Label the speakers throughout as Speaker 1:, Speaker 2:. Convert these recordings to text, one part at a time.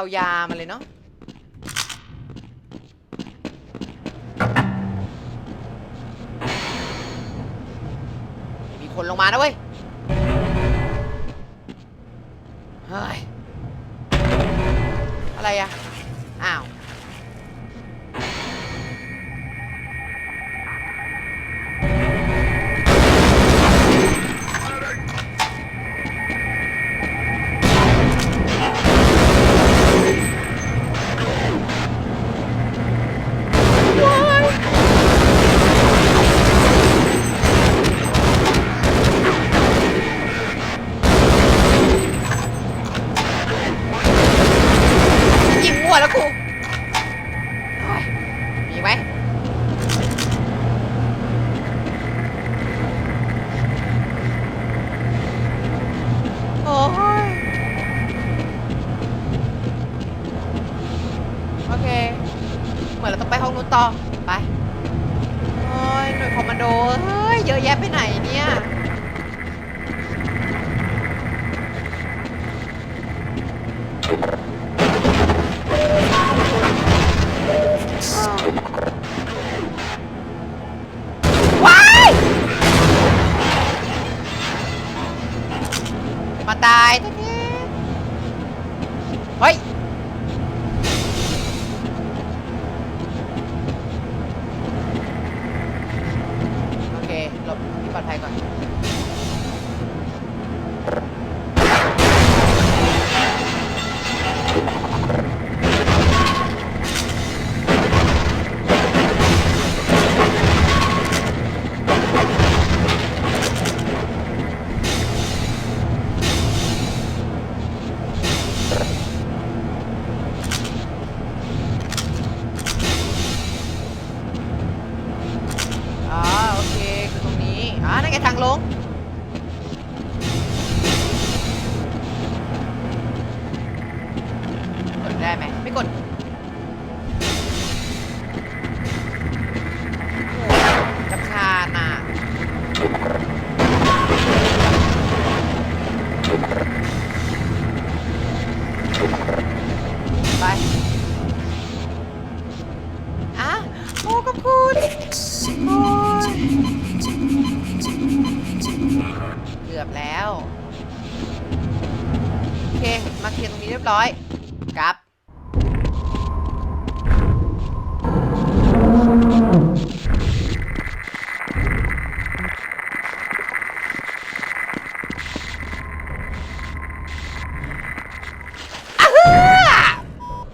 Speaker 1: เอายามาเลยเนาะ ไงทางลง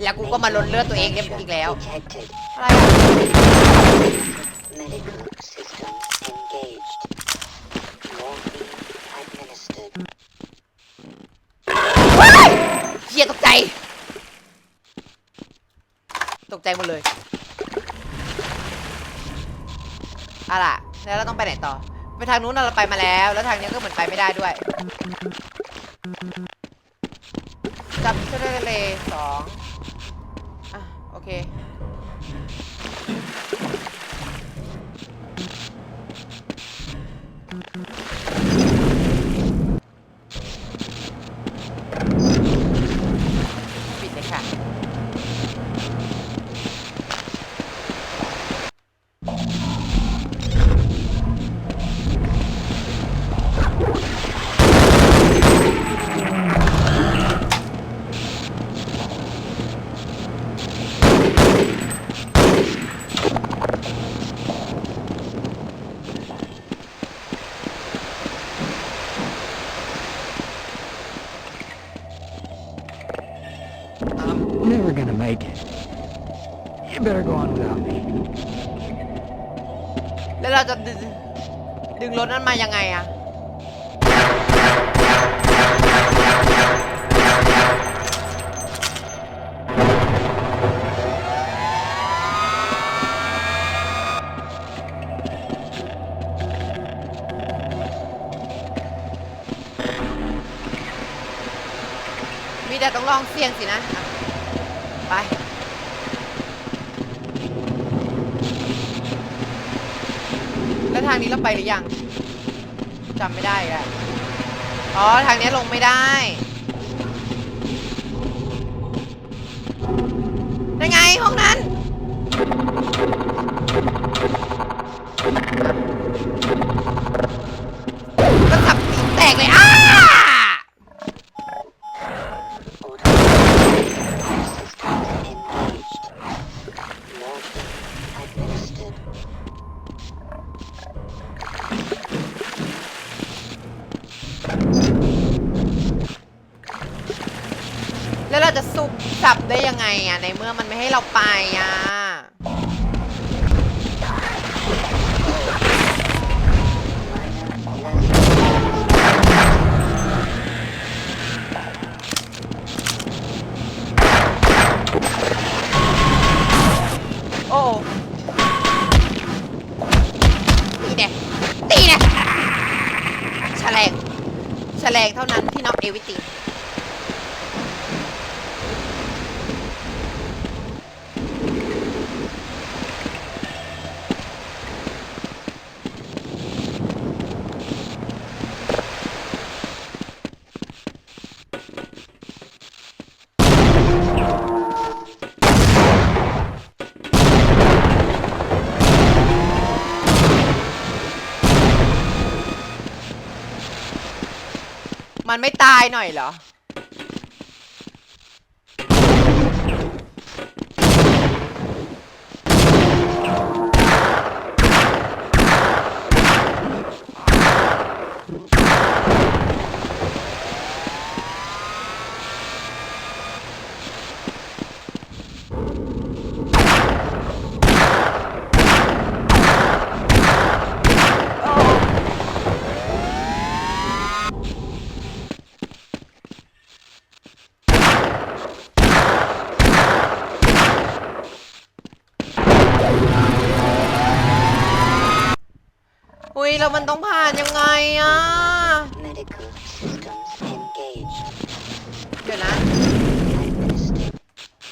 Speaker 1: แล้วกูก็มาลดเลือดตัวเองเรียบอีกแล้ว อะไรอะว้ายเฮียตกใจ ตกใจหมดเลยอะล่ะ แล้วเราต้องไปไหนต่อ ไปทางนู้นเราไปมาแล้ว แล้วทางนี้ก็เหมือนไปไม่ได้ด้วย มีแต่ต้องลองเสี่ยงสินะไปแล้วทางนี้เราไปหรือยังจำไม่ได้แล้วอ๋อทางนี้ลงไม่ได้ จะสุบสับได้ยังไงอะในเมื่อมันไม่ให้เราไปอะโอ้ตีเน่ตีเน่แฉลงแฉลงเท่านั้นที่น็อกเอวิติ มันไม่ตายหน่อยเหรอ ยแล้วมันต้องผ่านยังไงอะ เดี๋ยวนะ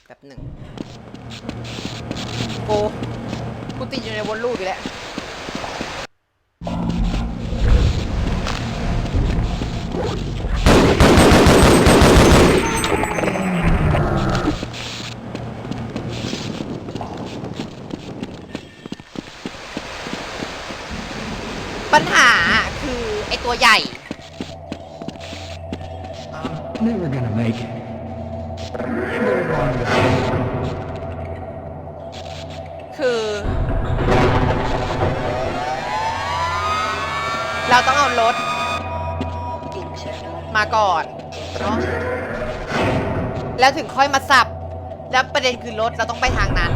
Speaker 1: แบบหนึ่งโกกูติดอยู่ในวนลูปอีกแล้ว ปัญหาคือไอตัวใหญ่
Speaker 2: I'm never gonna make it. You better go on without me.
Speaker 1: คือ เราต้องเอารถ
Speaker 3: Internal
Speaker 1: มาก่อนเนาะแล้วถึงค่อยมาสับ แล้วประเด็นคือรถเราต้องไปทางนั้น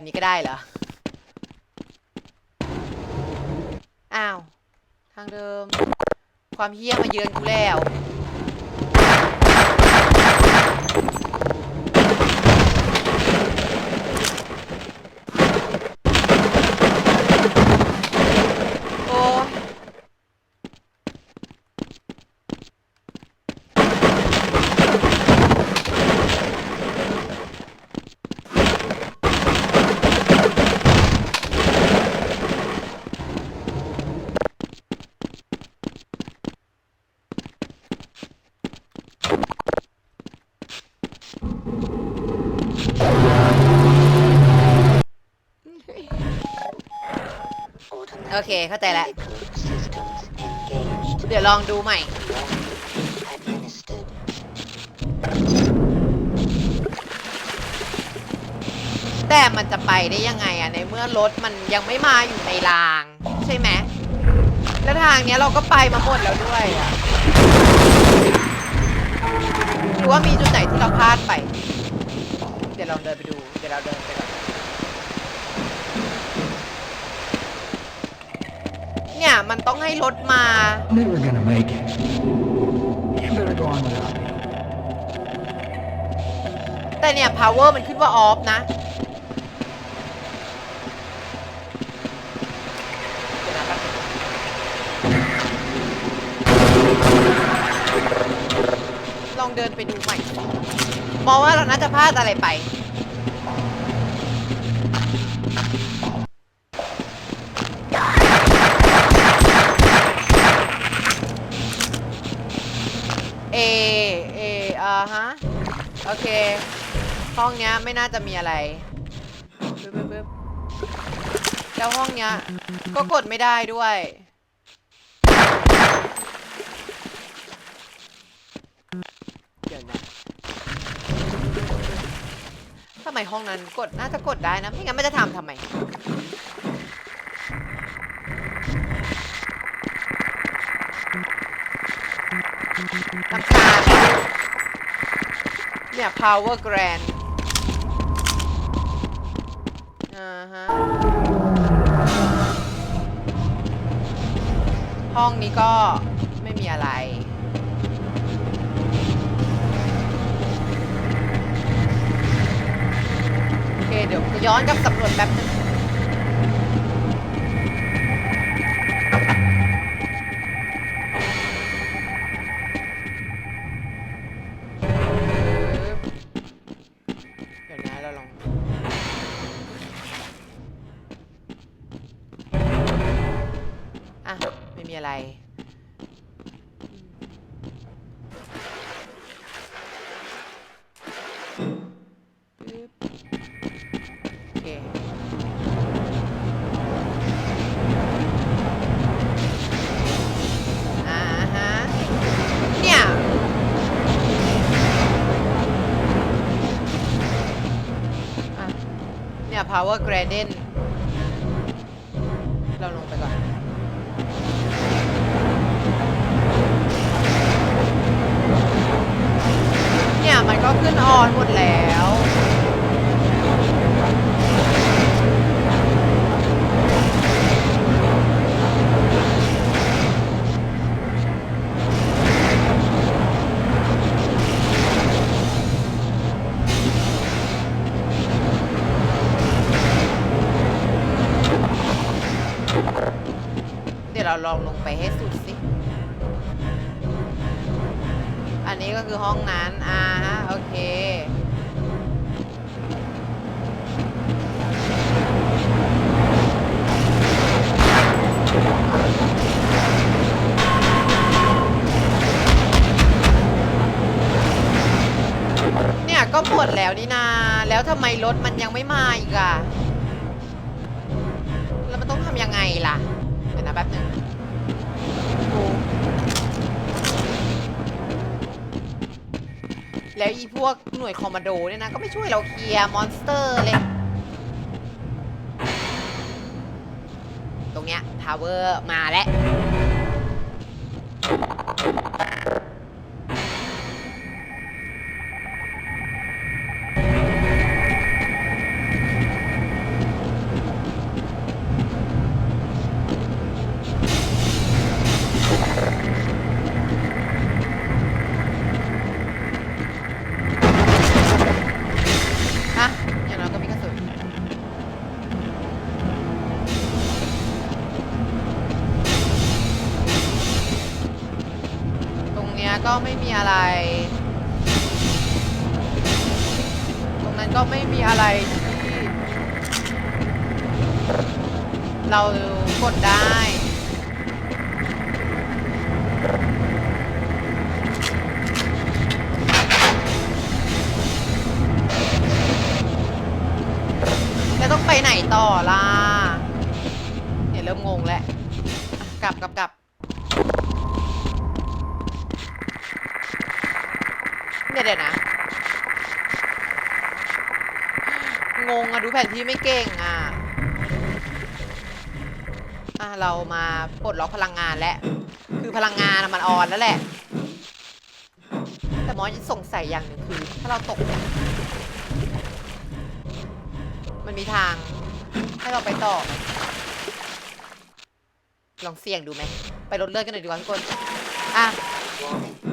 Speaker 1: แบบนี้ก็ได้เหรอ อ้าว ทางเดิม ความเฮี้ยมาเยือนกูแล้ว โอ้ยโอเคเข้าใจแล้ว เดี๋ยวลองดูใหม่ แต่มันจะไปได้ยังไงอะในเมื่อรถมันยังไม่มาอยู่ในราง ใช่ไหมแล้วทางเนี้ยเราก็ไปมาหมดแล้วด้วยอะหรือว่ามีจุดไหนที่เราพลาดไป เดี๋ยวลองเดินไปดู เดี๋ยวเราเดินไปก่อน เนี่ย มันต้องให้รถมา
Speaker 2: Never gonna make it. You better go on without me.
Speaker 1: แต่เนี่ย power มันขึ้นว่า off นะเดี๋ยวนะแป๊บนึงลองเดินไปดูใหม่มองว่าเราน่าจะพลาดอะไรไป โอเค ห้องเนี้ยไม่น่าจะมีอะไรปึ๊บปึ๊บปึ๊บแล้วห้องเนี้ยก็กดไม่ได้ด้วย เดี๋ยวนะทำไมห้องนั้นกดน่าจะกดได้นะ ไม่งั้นมันจะทำทำไม เนี่ย power grand อ่าฮะ ห้องนี้ก็ไม่มีอะไร โอเค เดี๋ยวย้อนกลับสำรวจแป๊บนึง อะไรปึ๊บโอเค อ่าฮะ เนี่ย อะ เนี่ย power gradient อนหมดแล้ว แล้วทำไมรถมันยังไม่มาอีกอะแล้วมันต้องทำยังไงล่ะเดี๋ยวนะแป๊บหนึงโอ้แล้วอีพวกหน่วยคอมมานโดเนี่ยนะ ก็ไม่ช่วยเราเคลียร์มอนสเตอร์เลย ตรงเนี้ยทาวเวอร์มาแล้ว ก็ไม่มีอะไร ตรงนั้นก็ไม่มีอะไรที่เรากดได้ต้องไปไหนต่อล่ะ เนี่ยเริ่มงงแล้ว กลับกลับกลับเดี๋ยวเดี๋ยวนะ งงอะดู แผนที่ไม่เก่งอะ อะ เรามาปลดล็อกพลังงานแล้ว คือพลังงานมันออนแล้วแหละ แต่หมอยังสงสัยอย่างหนึ่งคือ ถ้าเราตก มันมีทาง ให้เราไปต่อไหมลองเสี่ยงดูไหม ไปลดเลือดกันหน่อยดีกว่าทุกคน อะ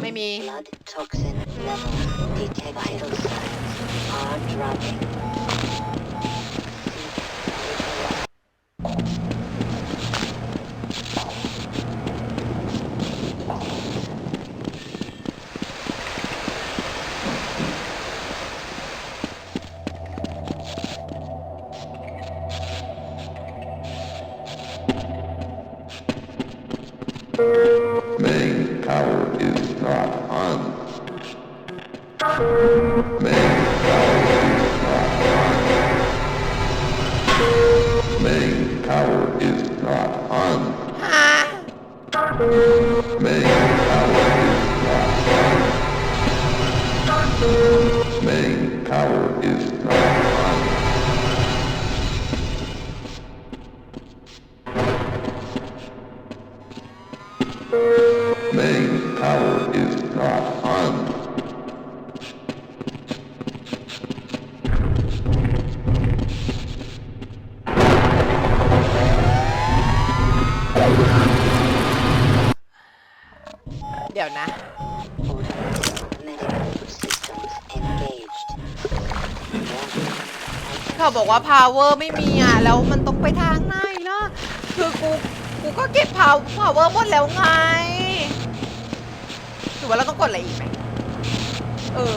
Speaker 1: ไม่มี
Speaker 3: Blood toxin levels detected. Vital signs are dropping.
Speaker 4: Main power is not on. Ah. Main power is not on.
Speaker 1: ว่า power ไม่มีอะ แล้วมันต้องไปทางไหนล่ะ คือกู กูก็เก็บ power หมดแล้วไงหรือว่าเราต้องกดอะไรอีกไหม เออ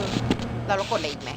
Speaker 1: เราต้องกดอะไรอีกไหม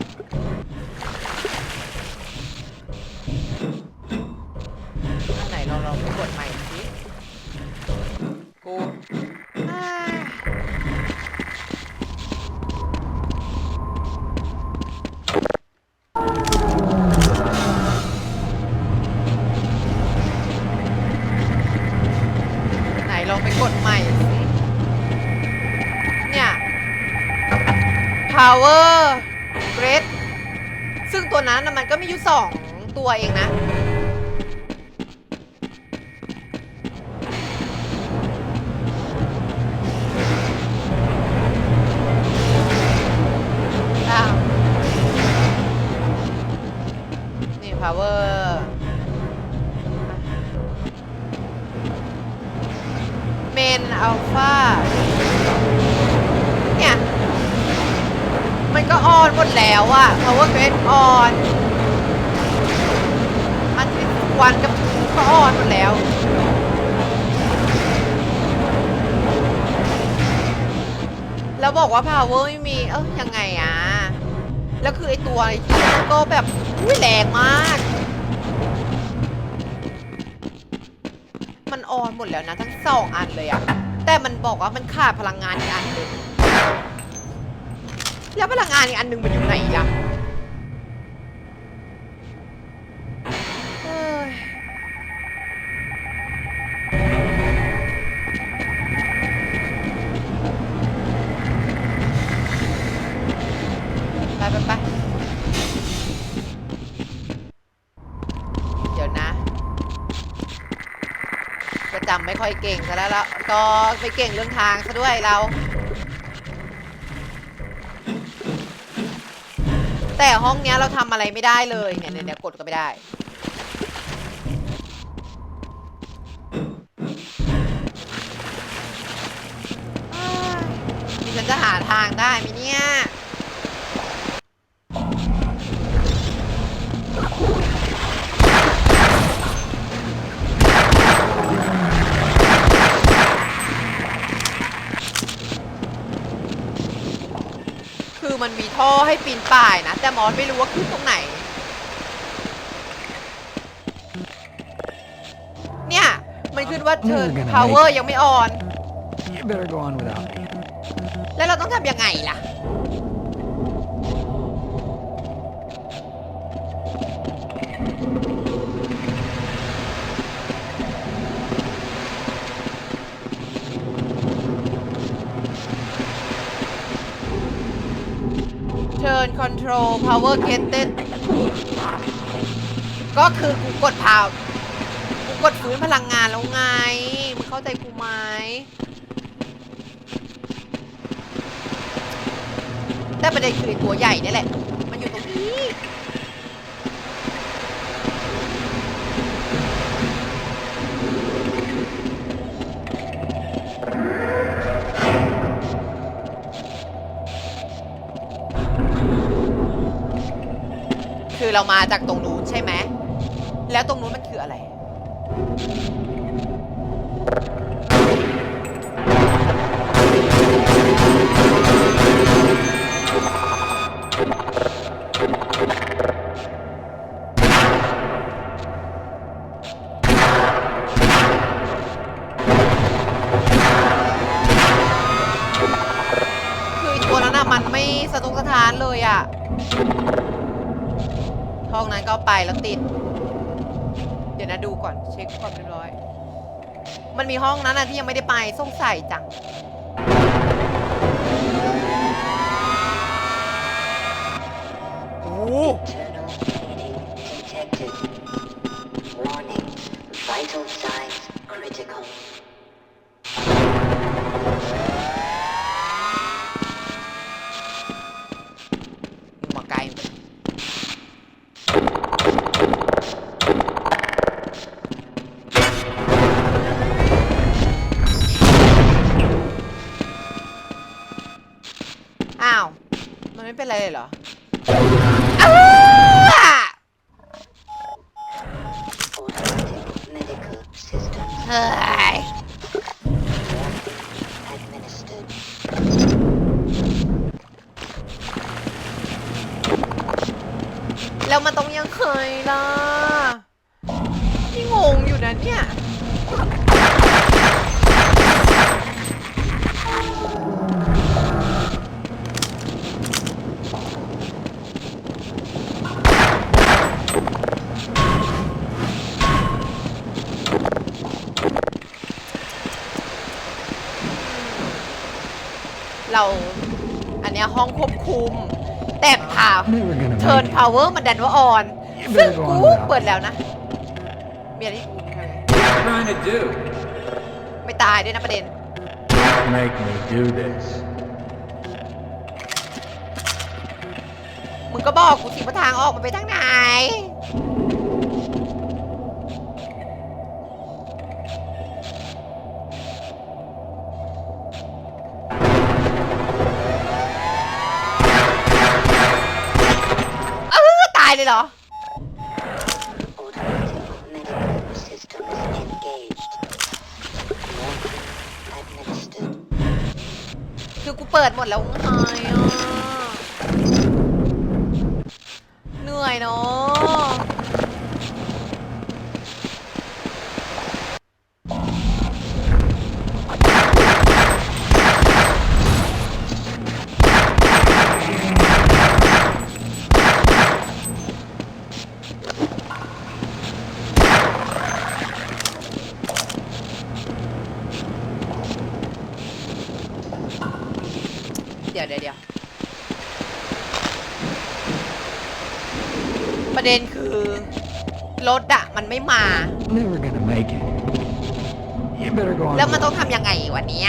Speaker 1: นั้นน่ะมันก็มีอยู่สองตัวเองนะ อะ power grade ออนอันที่วันกับทูก็ออนหมดแล้วแล้วบอกว่า power ไม่มี เอ้ายังไงอะแล้วคือไอตัวไอที่ก็แบบอุ้ยแรงมาก มันออนหมดแล้วนะ ทั้งสองอันเลยอะแต่มันบอกว่ามันขาดพลังงานอีกอันหนึ่งแล้วพลังงานอีกอันหนึ่งมันอยู่ไหนล่ะ ค่อยเก่งซะแล้วแล้วก็ไปเก่งเรื่องทางซะด้วยเรา แต่ห้องเนี้ยเราทำอะไรไม่ได้เลยเนี่ยเนี่ยกดก็ไม่ได้ นี่ฉันจะหาทางได้ไหมเนี่ย มันมีท่อให้ปีนป่ายนะ แต่มอสไม่รู้ว่าขึ้นตรงไหน เนี่ย มันขึ้นว่าเชิญ power ยังไม่ออน
Speaker 2: You better go on without me.
Speaker 1: แล้วเราต้องทำยังไงล่ะ Turn control power gated ก็คือกูกดพาวกูกดฟื้นพลังงานแล้วไง มึงเข้าใจกูไหมแต่ประเด็นคือตัวใหญ่นี่แหละ มันอยู่ตรงนี้ คือ เรามาจากตรงนู้นใช่ไหม แล้วตรงนู้นมันคืออะไร คืออ้ตัวนั้นอะมันไม่สะทกสะท้านเลยอะ ห้องนั้นก็ไปแล้วติด เดี๋ยวนะดูก่อนเช็คความเรียบร้อย มันมีห้องนั้นนะที่ยังไม่ได้ไปสงสัยจังโอ้ ยแล้วมันต้องยังเคยล่ะนี่งงอยู่นะเนี่ย ห้องควบคุม แต่ผ่า
Speaker 2: Never gonna
Speaker 1: เทิร์น
Speaker 2: make it.
Speaker 1: พาวเวอร์มันดันว่าออน
Speaker 2: You
Speaker 1: ซึ่ง
Speaker 2: better go
Speaker 1: กู
Speaker 2: on without
Speaker 1: เปิด
Speaker 2: me.
Speaker 1: แล้วนะ มีอะไรที่กูทำไม
Speaker 5: trying to do?
Speaker 1: ไม่ตายด้วยนะประเด็น
Speaker 2: Make me do this.
Speaker 1: มึงก็บอกกูสิว่าทางออกมันไปทางไหน เลยเหรอ คือกูเปิดหมดแล้วไงอะเหนื่อยเนาะ เดี๋ยวเดี๋ยวเดี๋ยวประเด็นคือ รถอะ มันไม่มา
Speaker 2: Never gonna make it. You better go on
Speaker 1: แล้วมัน
Speaker 2: without
Speaker 1: ต้องทำยังไงวันนี้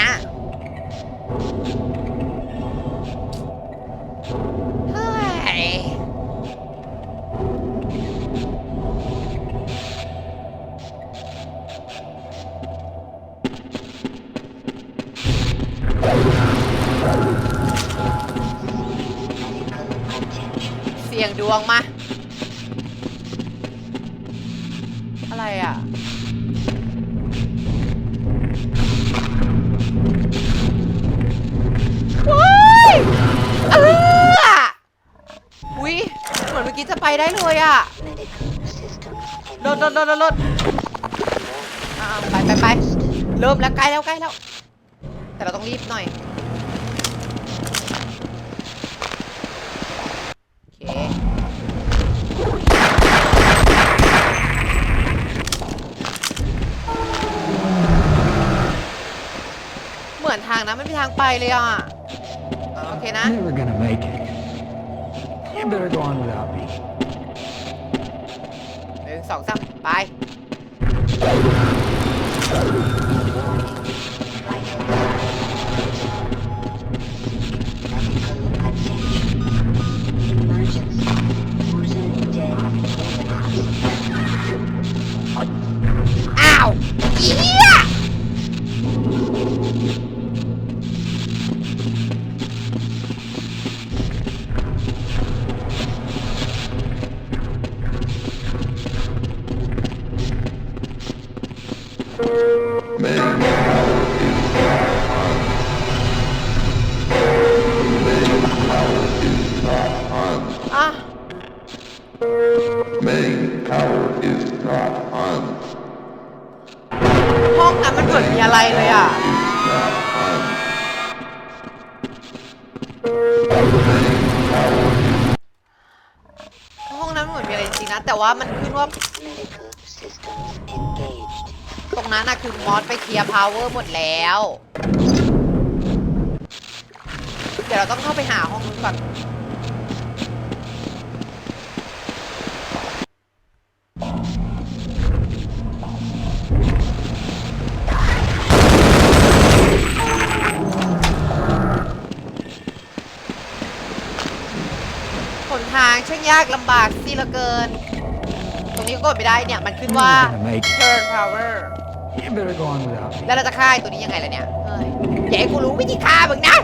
Speaker 1: อะไรอะ ว้ายเอออุ้ยเหมือนเมื่อกี้จะไปได้เลยอะรถรถรถรถรถไปไปไปเริ่มแล้วใกล้แล้วใกล้แล้ว แต่เราต้องรีบหน่อย โอเค เหมือน ทางนั้นไม่มีทางไปเลยอะ โอเคนะ
Speaker 2: Never gonna make it. You better go on without me.
Speaker 1: หนึ่งสองสามไป ห้องนั้นเหมือนมีอะไรจริงนะ แต่ว่ามันขึ้นว่าตรงนั้นนะคือมอสไปเคลียร์พาวเวอร์หมดแล้ว เดี๋ยวเราต้องเข้าไปหาห้องนู้นก่อน ทางช่างยากลำบากสิเหลือเกิน ตรงนี้ก็กดไม่ได้เนี่ย มันขึ้น
Speaker 2: You're
Speaker 1: ว่า
Speaker 2: never gonna make it.
Speaker 1: turn power
Speaker 2: You better go on without me.
Speaker 1: แล้วเราจะฆ่าไอ้ตัวนี้ยังไงล่ะเนี่ย เฮ้ยอย่าให้กูรู้วิธีฆ่ามึงนะ